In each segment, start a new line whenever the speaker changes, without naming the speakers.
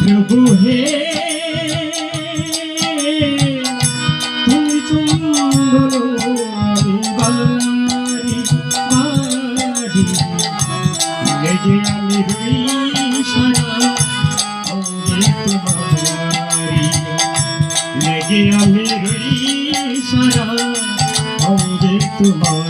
প্রভু হে। তুমি চন্দন আমি বাড়ি বাড়ি। লেগে আমি রই সারা অমৃত বাড়ি। লেগে আমি রই সারা অমৃত বাড়ি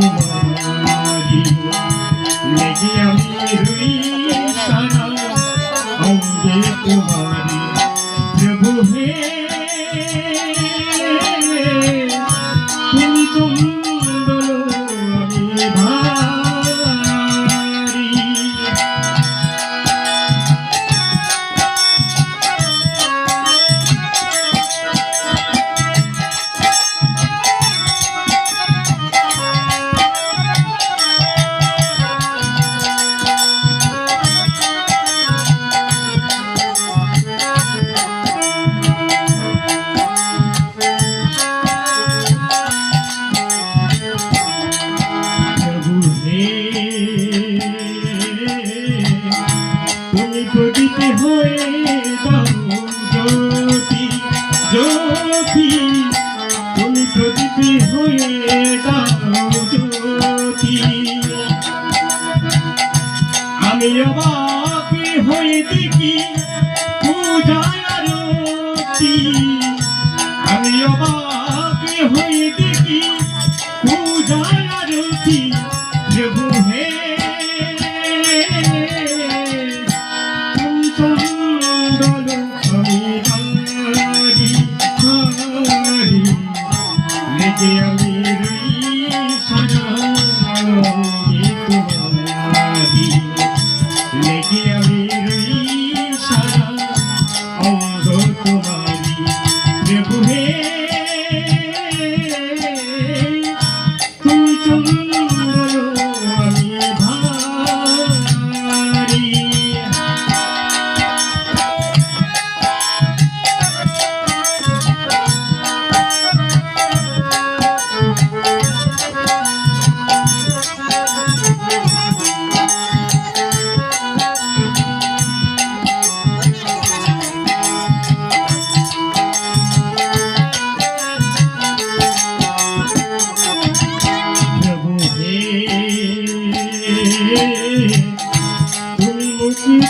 Thank you. বাকি হইতে কি পূজার আমি বাকি হইতে কি পূজার প্রভু হে আমি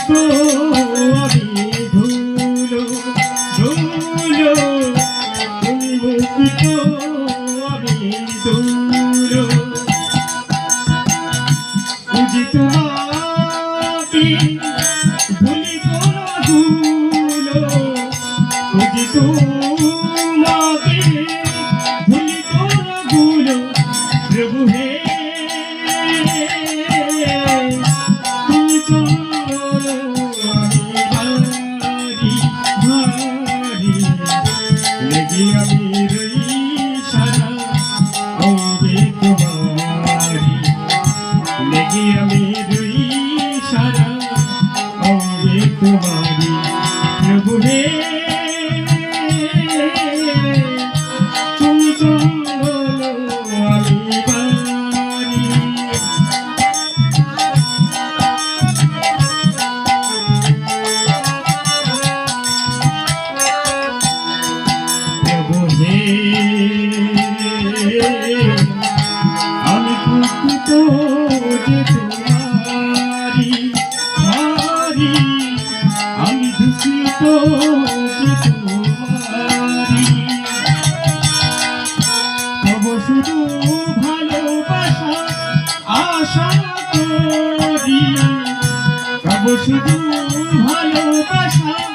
তো আমি ধুলো ধুলো তো আমি ধুলো বুঝি তোমাকে ভুলি তোরা ধুলো বুঝি প্রভু হে আমি শুধু ভালোবাসা আশা করি তব শুধু ভালোবাসা